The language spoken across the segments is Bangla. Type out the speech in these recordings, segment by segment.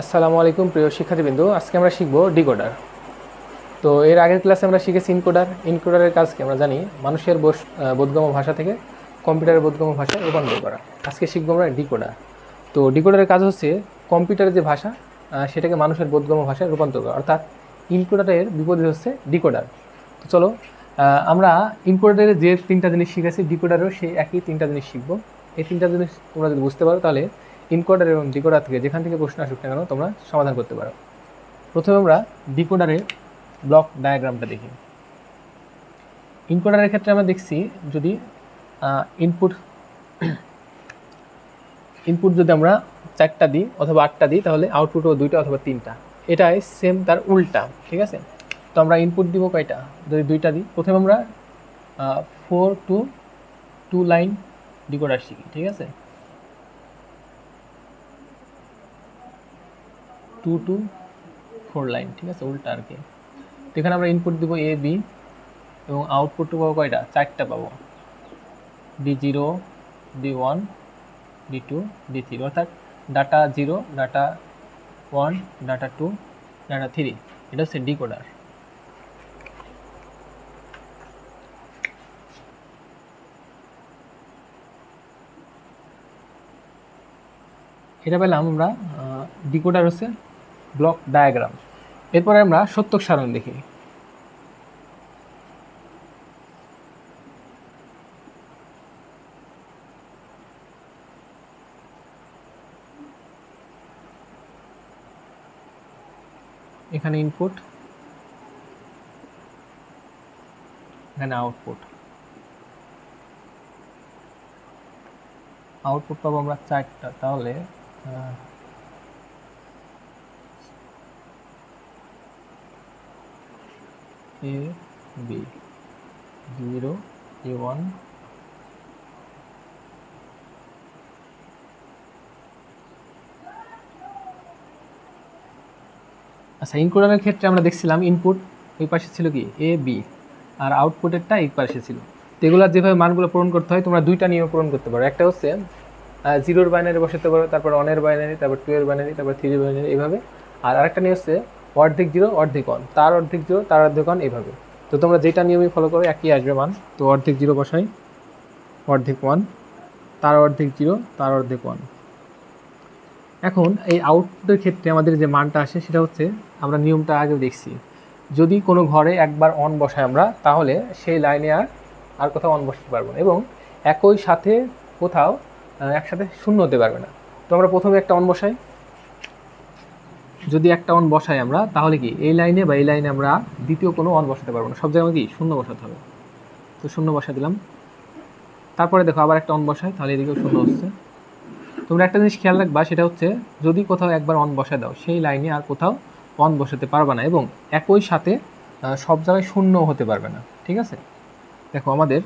আসসালামু আলাইকুম, প্রিয় শিক্ষার্থীবৃন্দ। আজকে আমরা শিখব ডিকোডার। তো এর আগের ক্লাসে আমরা শিখেছি ইনকোডার। ইনকোডারের কাজ কি আমরা জানি? মানুষের বোধগম্য ভাষা থেকে কম্পিউটারের বোধগম্য ভাষায় রূপান্তর করা। আজকে শিখব আমরা ডিকোডার। তো ডিকোডারের কাজ হচ্ছে কম্পিউটারের যে ভাষা সেটাকে মানুষের বোধগম্য ভাষায় রূপান্তর করা। অর্থাৎ ইনকোডারের বিপরীত হচ্ছে ডিকোডার। তো চলো আমরা ইনকোডারের যে তিনটা জিনিস শিখেছি, ডিকোডারেও সেই একই তিনটা জিনিস শিখব। এই তিনটা জিনিস তোমরা যদি বুঝতে পারো, তাহলে ইনকোডার এবং ডিকোডার থেকে যেখান থেকে প্রশ্ন আসুক না কেন, তোমরা সমাধান করতে পারো। প্রথমে আমরা ডিকোডারের ব্লক ডায়াগ্রামটা দেখি। ইনকোডারের ক্ষেত্রে আমরা দেখছি যদি ইনপুট ইনপুট যদি আমরা চারটা দিই অথবা আটটা দিই, তাহলে আউটপুটও দুইটা অথবা তিনটা। এটাই সেম তার উল্টা, ঠিক আছে? তো আমরা ইনপুট দিব কয়টা? যদি দুইটা দিই, প্রথমে আমরা four to two line decoder শিখি, ঠিক আছে? টু টু ফোর লাইন ঠিক আছে? উল্টা আর কি। এখানে আমরা ইনপুট দিব এ বি এবং আউটপুট পাবো কয়টা? চারটা পাবো। D zero D one D two D three অর্থাৎ data zero data one data two data three এটা হচ্ছে ডিকোডার এটা পেলাম আমরা ডিকোডার হচ্ছে ব্লক ডায়াগ্রাম। এরপরে আমরা সত্যক সারণ দেখি। এখানে ইনপুট এখানে আউটপুট আউটপুট পাবো আমরা চারটা, তাহলে বি জিরো এ ওয়ান আচ্ছা ইনকোডারের ক্ষেত্রে আমরা দেখছিলাম ইনপুট ওই পাশে ছিল কি? এ বি আর আউটপুটেরটা এই পাশে ছিল। তো এগুলোর যেভাবে মানগুলো পূরণ করতে হয়, তোমরা দুইটা নিয়ম পূরণ করতে পারো। একটা হচ্ছে জিরোর বাইনারি বসাতে পারো, তারপর অনের বাইনারি তারপর টু এর বাইনারি তারপর থ্রি বাইনারি এইভাবে। আর আরেকটা নিয়ম হচ্ছে অর্ধেক জিরো, অর্ধেক অন তার অর্ধেক জিরো, তার অর্ধেক অন এভাবে। তো তোমরা যেটা নিয়মই ফলো করো, একই আসবে মান। তো অর্ধেক জিরো বসাই, অর্ধেক ওয়ান তার অর্ধেক জিরো, তার অর্ধেক ওয়ান এখন এই আউটপুটের ক্ষেত্রে আমাদের যে মানটা আসে, সেটা হচ্ছে আমরা নিয়মটা আগেও দেখছি। যদি কোনো ঘরে একবার অন বসাই আমরা, তাহলে সেই লাইনে আর আর কোথাও অন বসাতে পারব না। এবং একই সাথে কোথাও একসাথে শূন্য হতে পারবে না। তো আমরা প্রথমে একটা অন বসাই। যদি একটা অন বসাই আমরা, তাহলে কি? এই লাইনে বা এই লাইনে আমরা দ্বিতীয় কোনো অন বসাতে পারব না। সব জায়গায় কি? শূন্য বসাতে হবে। তো শূন্য বসা দিলাম। তারপরে দেখো আবার একটা অন বসাই, তাহলে এদিকেও শূন্য হচ্ছে। তোমরা একটা জিনিস খেয়াল রাখবা, সেটা হচ্ছে যদি কোথাও একবার অন বসায় দাও, সেই লাইনে আর কোথাও অন বসাতে পারবে না এবং একই সাথে সব জায়গায় শূন্য হতে পারবে না। ঠিক আছে? দেখো আমাদের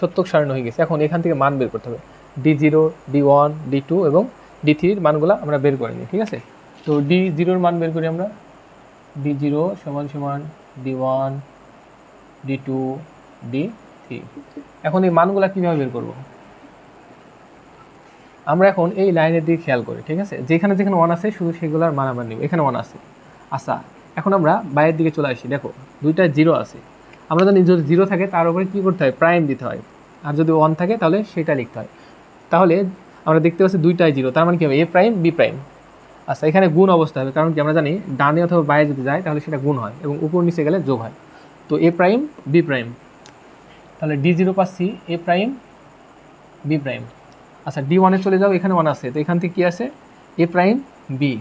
সত্যক সারণ হয়ে গেছে। এখন এখান থেকে মান বের করতে হবে। D zero D one D two এবং ডি থ্রির মানগুলো আমরা বের করে নিই। ঠিক আছে? তো ডি জিরোর মান বের করি আমরা। ডি জিরো সমান সমান D one D two D three এখন এই মানগুলো কীভাবে বের করব? আমরা এখন এই লাইনের দিকে খেয়াল করি, ঠিক আছে? যেখানে যেখানে ওয়ান আছে, শুধু সেগুলোর মান আমরা নিব। এখানে ওয়ান আছে। আচ্ছা এখন আমরা বাইরের দিকে চলে আসি। দেখো, দুইটা জিরো আছে। আমরা জানি যদি জিরো থাকে, তার উপরে কী করতে হয়? প্রাইম দিতে হয়। আর যদি ওয়ান থাকে, তাহলে সেটা লিখতে হয়। তাহলে আমরা দেখতে পাচ্ছি দুইটাই জিরো তার মানে কী হবে? এ প্রাইম বি প্রাইম আচ্ছা এখানে গুণ অবস্থা হবে, কারণ কি আমরা জানি ডানে অথবা বাইরে যদি যায়, তাহলে সেটা গুণ হয় এবং উপর নিচে গেলে যোগ হয়। তো এ প্রাইম, বি প্রাইম। তাহলে ডি জিরো পাচ্ছি এ প্রাইম, বি প্রাইম। আচ্ছা ডি ওয়ানে চলে যাও, এখানে ওয়ান আছে। তো এখান থেকে কী আছে A prime, B.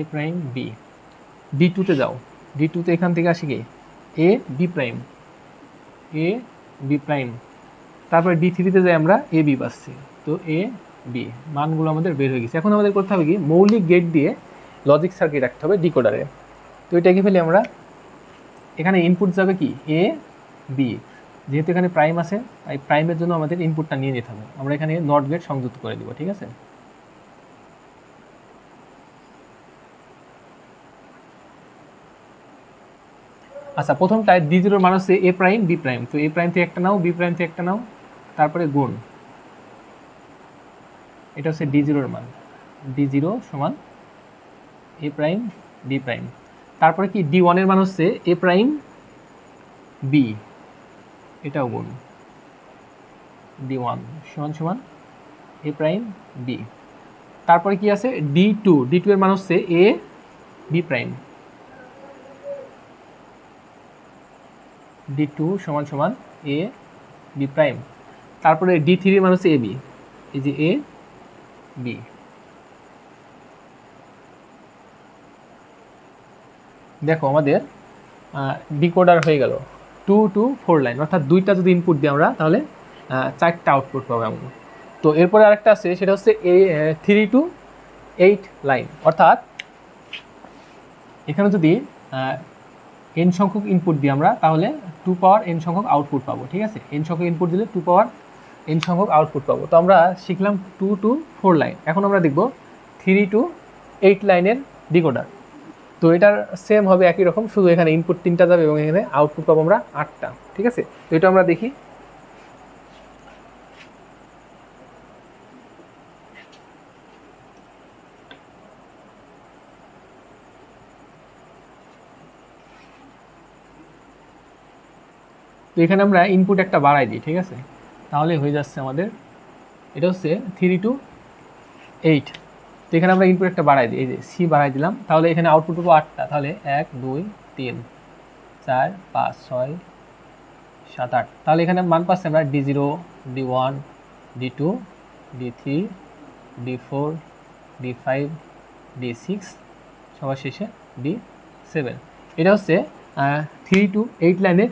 A prime, B. D টুতে যাও। ডি টুতে এখান থেকে আসি কি? A, B prime. A, B prime. তারপরে ডি থ্রিতে যাই আমরা, এ, বি পাচ্ছি। তো এ বি মানগুলো আমাদের বের হয়ে গেছে। এখন আমাদের করতে হবে কি? মৌলিক গেট দিয়ে লজিক সার্কিট রাখতে হবে ডিকোডারে তো এটাকে ফেলে আমরা এখানে ইনপুট যাবে কি? এ বি যেহেতু এখানে প্রাইম আছে, তাই প্রাইমের জন্য আমাদের ইনপুটটা নিয়ে নিতে হবে। আমরা এখানে নট গেট সংযুক্ত করে দিব, ঠিক আছে? আচ্ছা প্রথমটায় ডি জিরোর মান হচ্ছে এ প্রাইম বি প্রাইম তো এ প্রাইম থেকে একটা নাও বি প্রাইম থেকে একটা নাও, তারপরে গুণ। এটা হচ্ছে ডি জিরোর মান। ডি জিরো সমান এ প্রাইম বি প্রাইম তারপরে কি ডি ওয়ানের মান হচ্ছে এ প্রাইম বি এটাও গুণ ডি ওয়ান সমান সমান এ প্রাইম বি তারপরে কি আছে? ডি টু ডি টু এর মান হচ্ছে A B prime D two সমান সমান এ বি প্রাইম তারপরে ডি থ্রি মান হচ্ছে এ বি এই যে এ বি দেখো আমাদের ডিকোডার হয়ে গেল। টু টু ফোর লাইন অর্থাৎ দুইটা যদি ইনপুট দিই আমরা, তাহলে চারটা আউটপুট পাবো এমন। তো এরপরে আরেকটা আছে, সেটা হচ্ছে a three to eight line অর্থাৎ এখানে যদি এন সংখ্যক ইনপুট দিই আমরা, তাহলে টু পাওয়ার এন সংখ্যক আউটপুট পাবো, ঠিক আছে? এন সংখ্যক ইনপুট দিলে টু পাওয়ার এন সংখ্যক আউটপুট পাবো। তো আমরা শিখলাম টু টু ফোর লাইন এখন আমরা দেখব থ্রি টু এইট লাইনের ডিকোডার তো এটার সেম হবে একই রকম, শুধু এখানে ইনপুট তিনটা যাবে এবং এখানে আউটপুট পাবো আমরা আটটা, ঠিক আছে? তো এটা আমরা দেখি। তো এখানে আমরা ইনপুট একটা বাড়াই দিই, ঠিক আছে? তাহলে হয়ে যাচ্ছে আমাদের। এটা হচ্ছে থ্রি টু এইট তো এখানে আমরা ইনপুট একটা বাড়াই দিই। এই যে সি বাড়াই দিলাম। তাহলে এখানে আউটপুট পাবো আটটা। তাহলে এক, দুই, তিন, চার, পাঁচ, ছয়, সাত, আট। তাহলে এখানে মান পাচ্ছি আমরা D zero D one D two D three D four D five D six সবার শেষে ডি সেভেন এটা হচ্ছে থ্রি টু এইট লাইনের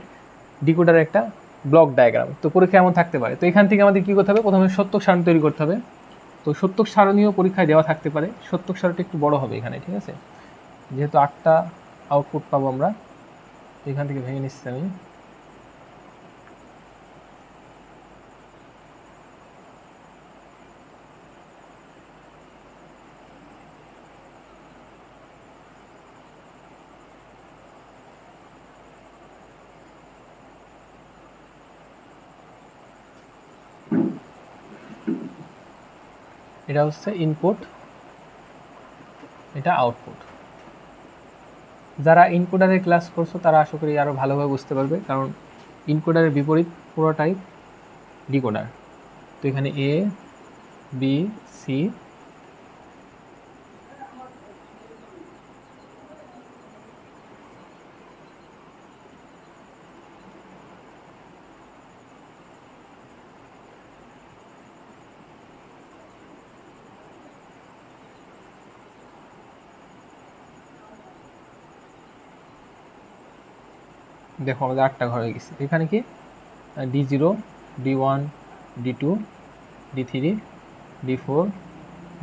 ডিকোডারের একটা ব্লক ডায়াগ্রাম। তো পরীক্ষা এমন থাকতে পারে। তো এখান থেকে আমাদের কী করতে হবে? প্রথমে সত্যক সারণ তৈরি করতে হবে। তো সত্যক সারণীয় পরীক্ষায় দেওয়া থাকতে পারে। সত্যক সারণটা একটু বড় হবে এখানে, ঠিক আছে? যেহেতু আটটা আউটপুট পাবো আমরা, এখান থেকে ভেঙে নিচ্ছি আমি। এটা হচ্ছে ইনপুট এটা আউটপুট যারা ইনকোডারের ক্লাস করছ, তারা আশা করি আরও ভালোভাবে বুঝতে পারবে, কারণ ইনকোডারের বিপরীত পুরোটাই ডিকোডার তো এখানে এ বি সি দেখো আমাদের আটটা ঘর হয়ে গেছে। এখানে কি? D zero D one D two D three D four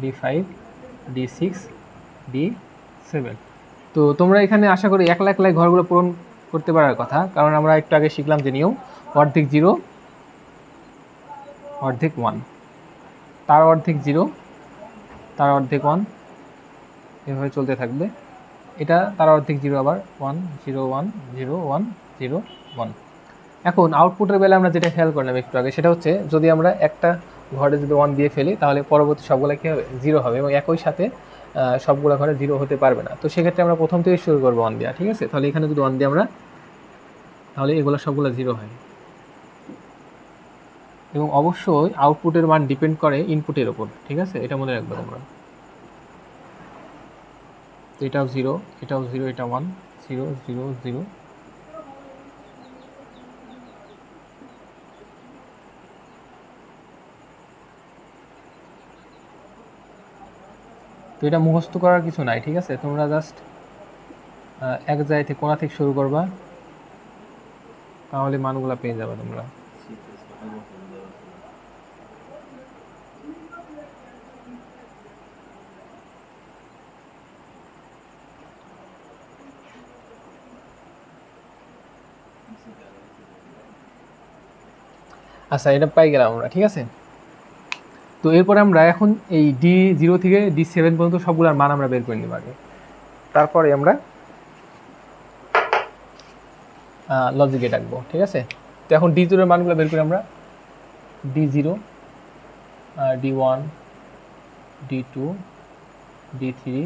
D five D six D seven তো তোমরা এখানে আশা করি এক লাখ লাখ ঘরগুলো পূরণ করতে পারার কথা, কারণ আমরা একটু আগে শিখলাম যে নিয়ম, অর্ধেক জিরো অর্ধেক ওয়ান তার অর্ধেক জিরো তার অর্ধেক ওয়ান এভাবে চলতে থাকবে। এটা তার অর্ধেক জিরো আবার one zero one zero one zero one এখন আউটপুটের বেলা আমরা যেটা খেয়াল করলাম একটু আগে, সেটা হচ্ছে যদি আমরা একটা ঘরে যদি ওয়ান দিয়ে ফেলি, তাহলে পরবর্তী সবগুলো কী হবে? জিরো হবে এবং একই সাথে সবগুলো ঘরে জিরো হতে পারবে না। তো সেক্ষেত্রে আমরা প্রথম থেকে শুরু করব ওয়ান দেওয়া ঠিক আছে? তাহলে এখানে যদি ওয়ান দিই আমরা, তাহলে এগুলো সবগুলো জিরো হয়। এবং অবশ্যই আউটপুটের মান ডিপেন্ড করে ইনপুটের ওপর ঠিক আছে? এটা মনে রাখবে তোমরা। এটাও জিরো এটাও জিরো এটা ওয়ান জিরো জিরো জিরো তো এটা মুখস্থ করার কিছু নাই, ঠিক আছে? তোমরা জাস্ট এক জায়গা থেকে কোনা থেকে শুরু করবা, তাহলে মানগুলা পেয়ে যাবে তোমরা। আচ্ছা এটা পাই গেলাম আমরা, ঠিক আছে? তো এরপরে আমরা এখন এই ডি জিরো থেকে ডি সেভেন পর্যন্ত সবগুলোর মান আমরা বের করে নিব আগে। তারপরে আমরা লজিকে ডাকবো, ঠিক আছে? তো এখন ডি জিরোর মানগুলো বের করি আমরা D zero D one D two D three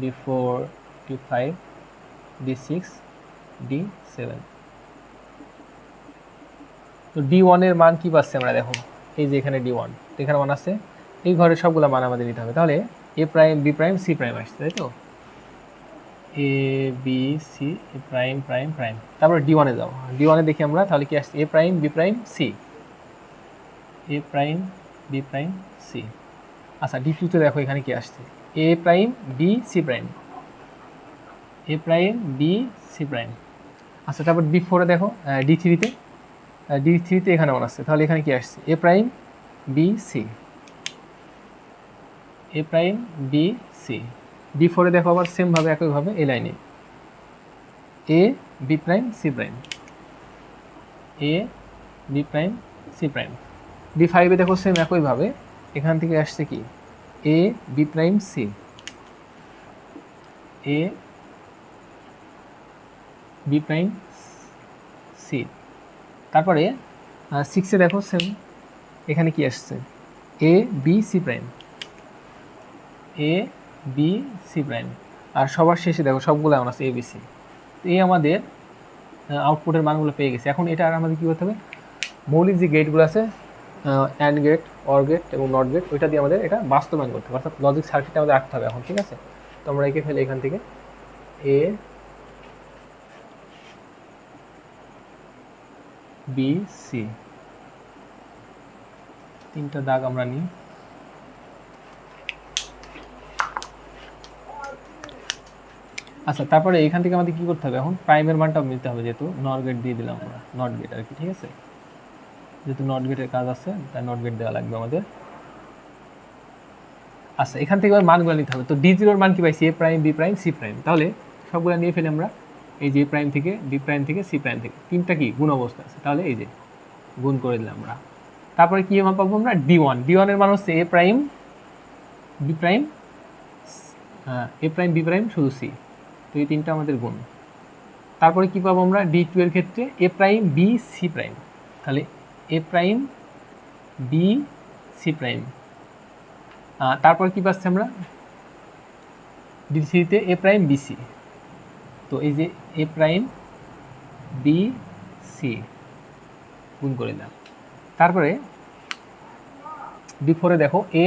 D four D five D six D seven তো ডি ওয়ানের মান কি পাচ্ছি আমরা দেখো? এই যে এখানে ডি ওয়ান এখানে ওয়ান আছে এই ঘরের সবগুলো মান আমাদের নিতে হবে। তাহলে A prime B prime C prime আসছে, তাই তো? A B C A prime prime prime তারপর ডি ওয়ানে যাব। ডি ওয়ানে দেখি আমরা, তাহলে কি আসছে? A prime B prime C A prime B prime C আচ্ছা ডি টুতে দেখো এখানে কি আসছে। A prime B C prime A prime B C prime আচ্ছা তারপর ডি ফোরে দেখো ডি থ্রিতে ডি থ্রিতে এখানে ওয়ান আসছে তাহলে এখানে কি আসছে? A prime B C A prime B C D ফোরে দেখো আবার সেমভাবে একইভাবে এ। লাইনে A B prime C prime A B prime C prime D ফাইভে দেখো সেম একইভাবে এখান থেকে আসছে কি? A B prime C A B prime C তারপরে সিক্সে দেখো সেম এখানে কি আসছে? A B C prime A B C prime আর সবার শেষে দেখো সবগুলো এমন আছে এ বি সি এই আমাদের আউটপুটের মানগুলো পেয়ে গেছে। এখন এটা আর আমাদের কী করতে হবে? মৌলিক যে গেটগুলো আছে অ্যান্ড গেট অর গেট এবং নট গেট ওইটা দিয়ে আমাদের এটা বাস্তবায়ন করতে হবে। অর্থাৎ লজিক সার্কিটটা আমাদের আঁকতে হবে এখন, ঠিক আছে? তো আমরা এঁকে ফেলি এখান থেকে। এ বি সি তিনটা দাগ আমরা নিই। আচ্ছা তারপরে এখান থেকে আমাদের কি করতে হবে? এখন প্রাইমের মানটা নিতে হবে যেহেতু নট গেট দিয়ে দিলাম আমরা। নট গেট আর কি, ঠিক আছে? যেহেতু নট গেটের কাজ আছে, তাই নট গেট দেওয়া লাগবে আমাদের। আচ্ছা এখান থেকে এবার মানগুলো নিতে হবে। তো ডি জিরোর মান কি পাইছি? A prime B prime C prime তাহলে সবগুলো নিয়ে ফেলি আমরা। এই যে প্রাইম থেকে বি প্রাইম থেকে সি প্রাইম থেকে, তিনটা কি? গুণ অবস্থা আছে। তাহলে এই যে, গুণ করে দিলাম আমরা। তারপরে কি মান পাবো আমরা? ডি ওয়ান ডি ওয়ানের মান হচ্ছে A prime B prime A prime B prime শুধু সি তো এই তিনটা আমাদের গুণ। তারপরে কি পাবো আমরা? ডি টু এর ক্ষেত্রে A prime B C prime তাহলে A prime B C prime তারপর কি পাচ্ছি আমরা? ডি থ্রিতে এ প্রাইম বি সি তো এই যে এ প্রাইম বি সি গুণ করে দিলাম তারপরে ডি ফোরে দেখো A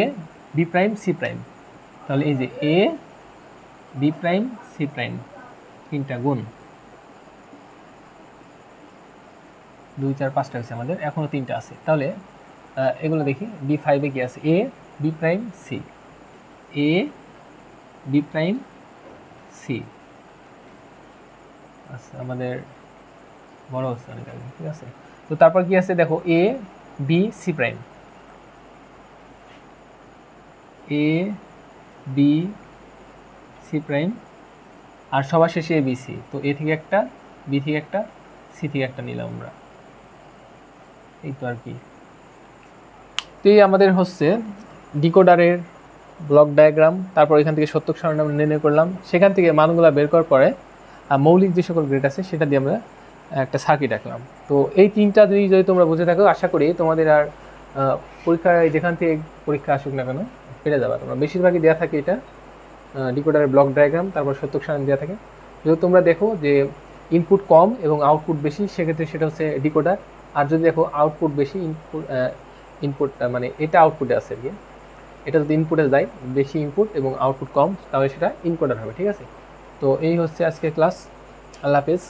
B prime C prime তাহলে এই যে A B prime C prime তিনটা গুণ। দুই, চার, পাঁচটা হয়েছে আমাদের এখনও তিনটা আছে। তাহলে এগুলো দেখি ডি ফাইভে কি আছে? A B prime C A B prime C আচ্ছা আমাদের বড় হচ্ছে অনেক ঠিক আছে? তো তারপর কি আছে? দেখো A B C prime A B C prime আর সবার শেষে এ তো এ থেকে একটা বি থেকে একটা সি থেকে একটা নিলাম আমরা। এই তো আর কি। তো এই আমাদের হচ্ছে ডিকোডারের ব্লক ডায়াগ্রাম, তারপর এখান থেকে সত্যক সারণী আমরা নির্ণয় করলাম। সেখান থেকে মানগুলো বের করার পরে মৌলিক যে সকল গ্রেড আছে, সেটা দিয়ে আমরা একটা সার্কিট আঁকলাম। তো এই তিনটা জিনিস যদি তোমরা বুঝে থাকো, আশা করি তোমাদের আর পরীক্ষায় যেখান থেকে পরীক্ষা আসুক না কেন পেরে যাবে। তোমরা বেশিরভাগই দেওয়া থাকে এটা ডিকোডারের ব্লক ডায়াগ্রাম তারপর সত্যক সারণী দেওয়া থাকে। যদি তোমরা দেখো যে ইনপুট কম এবং আউটপুট বেশি, সেক্ষেত্রে সেটা হচ্ছে ডিকোডার। আর যদি দেখো আউটপুট বেশি ইনপুট ইনপুট মানে এটা আউটপুটে আছে আর কি। এটা যদি ইনপুটে যায়, বেশি ইনপুট এবং আউটপুট কম, তাহলে সেটা ইনকোডার হবে, ঠিক আছে? তো এই হচ্ছে আজকে ক্লাস আল্লাহ হাফেজ